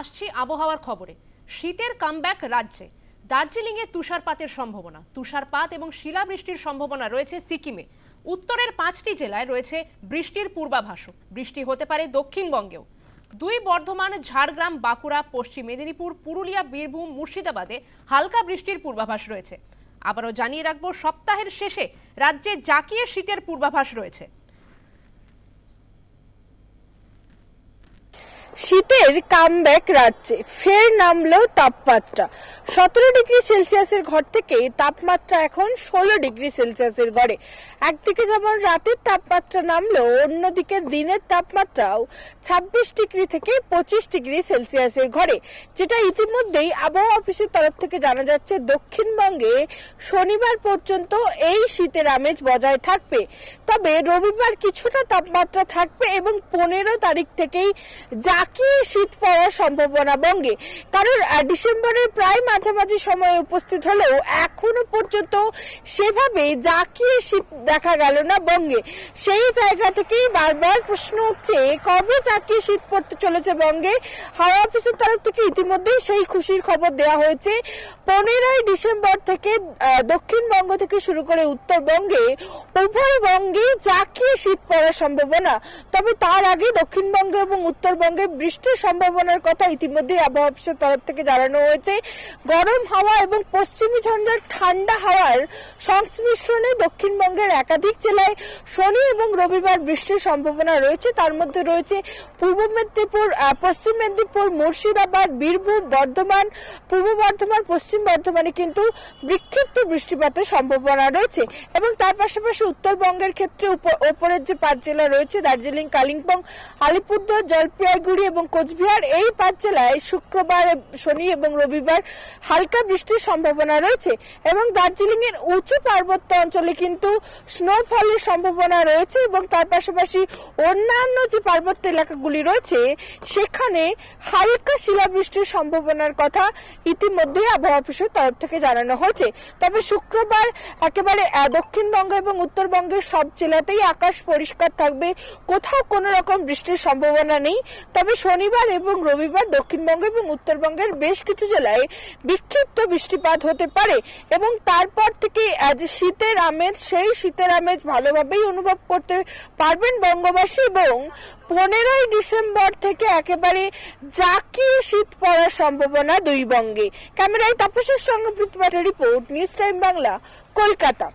আসছি আবহাওয়ার খবরে। শীতের কামব্যাক রাজ্যে। দার্জিলিংয়ে তুষারপাতের সম্ভাবনা। তুষারপাত এবং শিলাবৃষ্টির সম্ভাবনা রয়েছে সিকিমে। উত্তরের পাঁচটি জেলায় রয়েছে বৃষ্টির পূর্বাভাসও। বৃষ্টি হতে পারে দক্ষিণবঙ্গেও। দুই বর্ধমান, ঝাড়গ্রাম, বাঁকুড়া, পশ্চিম মেদিনীপুর, পুরুলিয়া, বীরভূম, মুর্শিদাবাদে হালকা বৃষ্টির পূর্বাভাস রয়েছে। আবারও জানিয়ে রাখব, সপ্তাহের শেষে রাজ্যে জাকিয়ে শীতের পূর্বাভাস রয়েছে। শীতের কামব্যাক রাজ্যে, ফের নামলো তাপমাত্রা। সতেরো ডিগ্রি সেলসিয়াসের ঘর থেকে তাপমাত্রা এখন ষোলো ডিগ্রি সেলসিয়াসের ঘরে একদিকে যেমন রাতের তাপমাত্রা নামলো, অন্যদিকে দিনের তাপমাত্রাও ছাব্বিশ ডিগ্রি থেকে পঁচিশ ডিগ্রি সেলসিয়াসের ঘরে, যেটা ইতিমধ্যেই আবহাওয়া অফিসের তরফ থেকে জানা যাচ্ছে, দক্ষিণবঙ্গে শনিবার পর্যন্ত এই শীতের আমেজ বজায় থাকবে। তবে রবিবার কিছুটা তাপমাত্রা থাকবে এবং পনেরো তারিখ থেকেই জাকিয়ে শীত পড়ার সম্ভাবনা বঙ্গে কারণ ডিসেম্বরের প্রায় মাঝামাঝি সময়ে উপস্থিত হলেও এখনও পর্যন্ত সেভাবে জাকিয়ে শীত দেখা গেল না বঙ্গে সেই জায়গা থেকেই বারবার প্রশ্ন উঠছে, কবে জাকিয়ে শীত পড়তে চলেছে বঙ্গে হাওয়া অফিসের তরফ থেকে ইতিমধ্যেই সেই খুশির খবর দেওয়া হয়েছে। পনেরোই ডিসেম্বর থেকে দক্ষিণবঙ্গ থেকে শুরু করে উত্তরবঙ্গে উভয় বঙ্গে জাকিয়ে শীত পড়ার সম্ভাবনা। তবে তার আগে দক্ষিণবঙ্গ এবং উত্তরবঙ্গে বৃষ্টির সম্ভাবনার কথা ইতিমধ্যে আবহাওয়া অফিসের তরফ থেকে জানানো হয়েছে। গরম হাওয়া এবং পশ্চিমী ঝঞ্ঝার ঠান্ডা হাওয়ার সংমিশ্রণে দক্ষিণবঙ্গের একাধিক জেলায় শনি এবং রবিবার বৃষ্টির সম্ভাবনা রয়েছে। তার মধ্যে রয়েছে পূর্ব মেদিনীপুর পশ্চিম মেদিনীপুর, মুর্শিদাবাদ, বীরভূম, বর্ধমান, পূর্ব বর্ধমান, পশ্চিম বর্ধমানে কিন্তু বিক্ষিপ্ত বৃষ্টিপাতের সম্ভাবনা রয়েছে এবং তার পাশাপাশি উত্তরবঙ্গের ক্ষেত্রে ওপরের যে পাঁচ জেলা রয়েছে, দার্জিলিং, কালিম্পং, আলিপুরদুয়ার, জলপাইগুড়ি এবং কোচবিহার এই পাঁচ জেলায় শুক্রবার, শনি এবং রবিবার হালকা বৃষ্টির সম্ভাবনা রয়েছে এবং দার্জিলিং এর উঁচু পার্বত্য অঞ্চলে কিন্তু স্নোফলের সম্ভাবনা রয়েছে এবং তার পাশাপাশি অন্যান্য যে পার্বত্য এলাকাগুলি রয়েছে, সেখানে হালকা শিলাবৃষ্টির সম্ভাবনার কথা ইতিমধ্যে আবহাওয়া অফিসের তরফ থেকে জানানো হয়েছে। তবে শুক্রবার একেবারে দক্ষিণবঙ্গ এবং উত্তরবঙ্গের সব জেলাতেই আকাশ পরিষ্কার থাকবে, কোথাও কোনো রকম বৃষ্টির সম্ভাবনা নেই। তবে শনিবার এবং রবিবার দক্ষিণবঙ্গ এবং উত্তরবঙ্গের বেশ কিছু জেলায় বিক্ষিপ্ত বৃষ্টিপাত হতে পারে এবং তারপর থেকে যে শীতের আমেজ, সেই শীতের আমেজ ভালোভাবেই অনুভব করতে পারবেন বঙ্গবাসী এবং পনেরোই ডিসেম্বর থেকে একেবারে জাকিয়ে শীত পড়ার সম্ভাবনা দুই বঙ্গে। ক্যামেরায় তাপসের সঙ্গে report, news time Bangla, Kolkata.